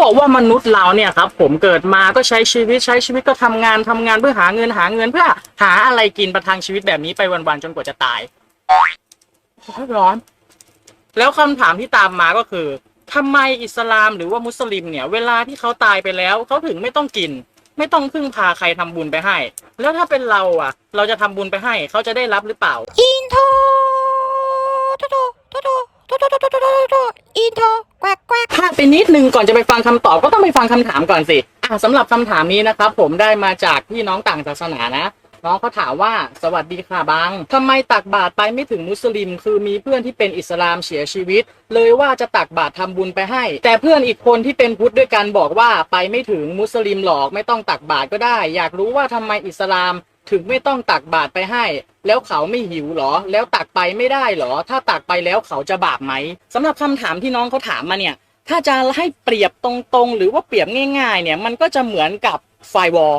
บอกว่ามนุษย์เราเนี่ยครับผมเกิดมาก็ใช้ชีวิตใช้ชีวิตก็ทำงานทำงานเพื่อหาเงินหาเงินเพื่อหาอะไรกินประทังชีวิตแบบนี้ไปวันๆจนกว่าจะตายร้อน แล้วคำถามที่ตามมาก็คือทำไมอิสลามหรือว่ามุสลิมเนี่ย เวลาที่เขาตายไปแล้วเขาถึงไม่ต้องกิน ไม่ต้องพึ่งพาใครทำบุญไปให้ แล้วถ้าเป็นเราอะ เราจะทำบุญไปให้เขาจะได้รับหรือเปล่า อินโทรโตโตโตโตโตโตโตโตโตโตอินโทร ไปนิดนึงก่อนจะไปฟังคำตอบก็ต้องไปฟังคำถามก่อนสิอะสำหรับคำถามนี้นะครับ ผมได้มาจากพี่น้องต่างศาสนานะน้องเขาถามว่าสวัสดีค่ะบังทำไมตักบาตรไปไม่ถึงมุสลิม คือมีเพื่อนที่เป็นอิสลามเสียชีวิต เลยว่าจะตักบาตรทำบุญไปให้ แต่เพื่อนอีกคนที่เป็นพุทธด้วยกันบอกว่าไปไม่ถึงมุสลิมหรอกไม่ต้องตักบาตรก็ได้ อยากรู้ว่าทำไมอิสลามถึงไม่ต้องตักบาตรไปให้ แล้วเขาไม่หิวหรอ แล้วตักไปไม่ได้หรอ ถ้าตักไปแล้วเขาจะบาปไหมสำหรับคำถามที่น้องเขาถามมาเนี่ย ถ้าจะให้เปรียบตรงๆ หรือว่าเปรียบง่ายๆ เนี่ยมันก็จะเหมือนกับไฟวอล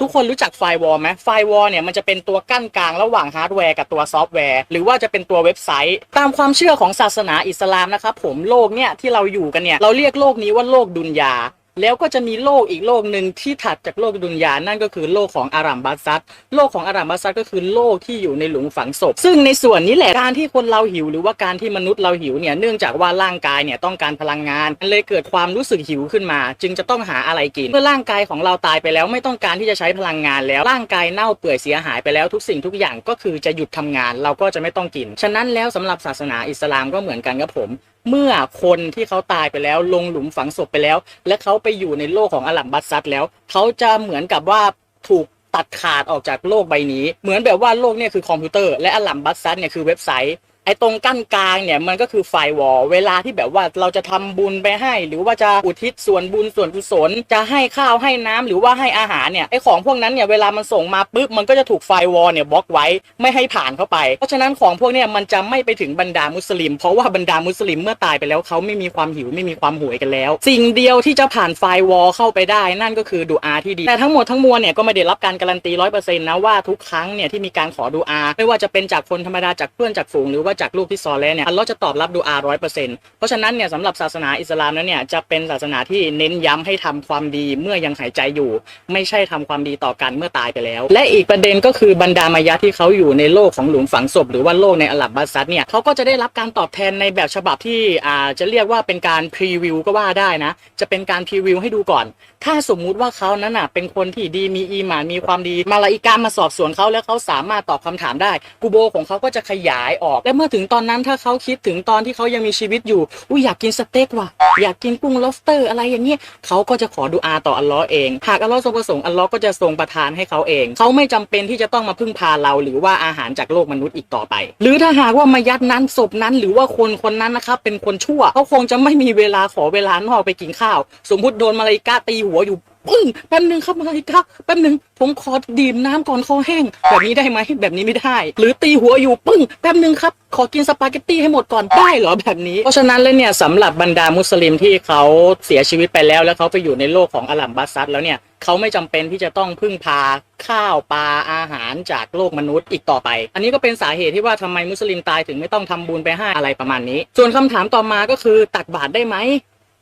ทุกคนรู้จักไฟวอลไหมไฟวอลเนี่ยมันจะเป็นตัวกั้นกลางระหว่างฮาร์ดแวร์กับตัวซอฟต์แวร์ หรือว่าจะเป็นตัวเว็บไซต์ ตามความเชื่อของศาสนาอิสลามนะครับผมโลกเนี่ยที่เราอยู่กันเนี่ยเราเรียกโลกนี้ว่าโลกดุนยา แล้วก็จะมีโลกอีกโลกหนึ่งที่ถัดจากโลกดุนยานั่นก็คือโลกของอารัมบัสซัดโลกของอารัมบัสซัดก็คือโลกที่อยู่ในหลุมฝังศพ ซึ่งในส่วนนี้แหละการที่คนเราหิวหรือว่าการที่มนุษย์เราหิวเนี่ยเนื่องจากว่าร่างกายเนี่ยต้องการพลังงานมันเลยเกิดความรู้สึกหิวขึ้นมา จึงจะต้องหาอะไรกิน เมื่อร่างกายของเราตายไปแล้วไม่ต้องการที่จะใช้พลังงานแล้วร่างกายเน่าเปื่อยเสียหายไปแล้วทุกสิ่งทุกอย่างก็คือจะหยุดทำงานเราก็จะไม่ต้องกิน ฉะนั้นแล้วสำหรับศาสนาอิสลามก็เหมือนกันครับผมเมื่อคนที่เขาตายไปแล้ว ลงหลุมฝังศพไปแล้ว และเขาไปอยู่ในโลกของอลัมบัสซัดแล้วเขาจะเหมือนกับว่าถูกตัดขาดออกจากโลกใบนี้ เหมือนแบบว่าโลกเนี่ยคือคอมพิวเตอร์และอลัมบัสซัดเนี่ยคือเว็บไซต์ ไอ้ตรงกั้นกลางเนี่ยมันก็คือไฟวอลเวลาที่แบบว่าเราจะทำบุญไปให้ หรือว่าจะอุทิศส่วนบุญส่วนกุศล จะให้ข้าวให้น้ำหรือว่าให้อาหารเนี่ยไอ้ของพวกนั้นเนี่ยเวลามันส่งมาปุ๊บมันก็จะถูกไฟวอลเนี่ยบล็อกไว้ไม่ให้ผ่านเข้าไป เพราะฉะนั้นของพวกเนี่ยมันจะไม่ไปถึงบรรดามุสลิม เพราะว่าบรรดามุสลิมเมื่อตายไปแล้วเขาไม่มีความหิวไม่มีความหวยกันแล้ว สิ่งเดียวที่จะผ่านไฟวอลเข้าไปได้นั่นก็คือดูอาที่ดีแต่ทั้งหมดทั้งมวลเนี่ยก็ไม่ได้รับการการันตีร้อยเปอร์เซ็นต์นะว่าทุกครั้งเนี่ยที่มีการขอดูอาไม่ว่าจะเป็นจากคนธรรมดาจากเพื่อนจากฝูงหรือว่าจากลูกที่ซอแลเนี่ยอัลเลอฮ์จะตอบรับดูอาร้อยเปอร์เซ็นต์เพราะฉะนั้นเนี่ยสำหรับศาสนาอิสลามนั้นเนี่ยจะเป็นศาสนาที่เน้นย้ำให้ทำความดีเมื่อยังหายใจอยู่ ไม่ใช่ทำความดีต่อกันเมื่อตายไปแล้ว และอีกประเด็นก็คือบรรดามายะที่เขาอยู่ในโลกของหลุมฝังศพ หรือว่าโลกในอาหรับบัสซัดเนี่ยเขาก็จะได้รับการตอบแทนในแบบฉบับที่อ่าจะเรียกว่าเป็นการพรีวิวก็ว่าได้นะจะเป็นการพรีวิวให้ดูก่อน ถ้าสมมุติว่าเขานั้นน่ะเป็นคนที่ดีมีอีหมานมีความดีมาลาอิกามาสอบสวนเขาแล้วเขาสามารถตอบคำถามได้กูโบของเขาก็จะขยายออกและเมื่อถึงตอนนั้นถ้าเขาคิดถึงตอนที่เขายังมีชีวิตอยู่อุ้ยอยากกินสเต็กว่ะอยากกินกุ้ง lobster อะไรอย่างเงี้ยเขาก็จะขอดูอาต่ออัลลอฮ์เองหากอัลลอฮ์ทรงประสงค์อัลลอฮ์ก็จะทรงประทานให้เขาเอง เขาไม่จำเป็นที่จะต้องมาพึ่งพาเรา หรือว่าอาหารจากโลกมนุษย์อีกต่อไป หรือถ้าหากว่ามายัดนั้นศพนั้นหรือว่าคนคนนั้นนะครับเป็นคนชั่วเขาคงจะไม่มีเวลาขอเวลานอกไปกินข้าว สมมติโดนมาลาอิกาตีหัวอยู่ ปึ้งแป๊บหนึ่งครับมาอีกครับแป๊บหนึ่งผมขอดื่มน้ำก่อนคอแห้ง แบบนี้ได้ไหมแบบนี้ไม่ได้ หรือตีหัวอยู่ปึ้งแป๊บหนึ่งครับขอกินสปาเกตตี้ให้หมดก่อนได้เหรอแบบนี้ เพราะฉะนั้นแล้วเนี่ยสำหรับบรรดามุสลิมที่เขาเสียชีวิตไปแล้ว แล้วเขาไปอยู่ในโลกของอาลัมบัสซัดแล้วเนี่ยเขาไม่จำเป็นที่จะต้องพึ่งพาข้าวปลาอาหารจากโลกมนุษย์อีกต่อไป อันนี้ก็เป็นสาเหตุที่ว่าทำไมมุสลิมตายถึงไม่ต้องทำบุญไปให้อะไรประมาณนี้ ส่วนคำถามต่อมาก็คือตักบาตรได้ไหม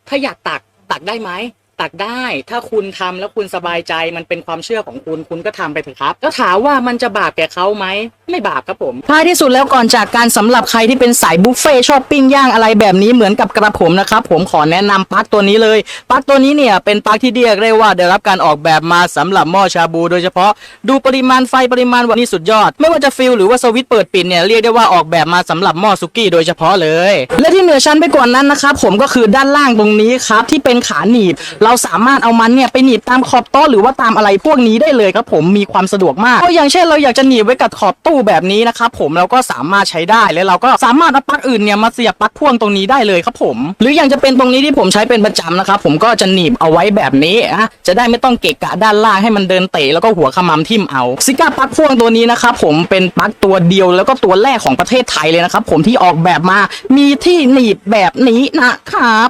ถ้าอยากตักตักได้ไหม ตักได้ ถ้าคุณทำแล้วคุณสบายใจมันเป็นความเชื่อของคุณคุณก็ทำไปเถอะครับ แล้วถามว่ามันจะบาปแก่เขาไหม ไม่บาปครับผมท้ายที่สุดแล้วก่อนจากการสำหรับใครที่เป็นสายบุฟเฟ่ชอบปิ้งย่างอะไรแบบนี้เหมือนกับกระผมนะครับผมขอแนะนำปลั๊กตัวนี้เลยปลั๊กตัวนี้เนี่ยเป็นปลั๊กที่เรียกได้ว่าได้รับการออกแบบมาสำหรับหม้อชาบู โดยเฉพาะดูปริมาณไฟปริมาณวันนี้สุดยอด ไม่ว่าจะฟิลหรือว่าสวิตช์เปิดปิดเนี่ยเรียกได้ว่าออกแบบมาสำหรับหม้อซุกี้โดยเฉพาะเลย และที่เหนือชั้นไปกว่านั้นนะครับผมก็คือด้านล่างตรงนี้ครับที่เป็นขาหนีบ เราสามารถเอามันเนี่ยไปหนีบตามขอบโต๊ะหรือว่าตามอะไรพวกนี้ได้เลยครับผมมีความสะดวกมากก็อย่างเช่นเราอยากจะหนีบไว้กับขอบตู้แบบนี้นะครับผมเราก็สามารถใช้ได้และเราก็สามารถเอาปลั๊กอื่นเนี่ยมาเสียบปลั๊กพ่วงตรงนี้ได้เลยครับผม หรืออย่างจะเป็นตรงนี้ที่ผมใช้เป็นประจำนะครับผมก็จะหนีบเอาไว้แบบนี้อะจะได้ไม่ต้องเกะกะด้านล่างให้มันเดินเตะแล้วก็หัวขมำทิ่มเอาซิก้าปลั๊กพ่วงตัวนี้นะครับผมเป็นปลั๊กตัวเดียวแล้วก็ตัวแรกของประเทศไทยเลยนะครับผมที่ออกแบบมามีที่หนีบแบบนี้นะครับ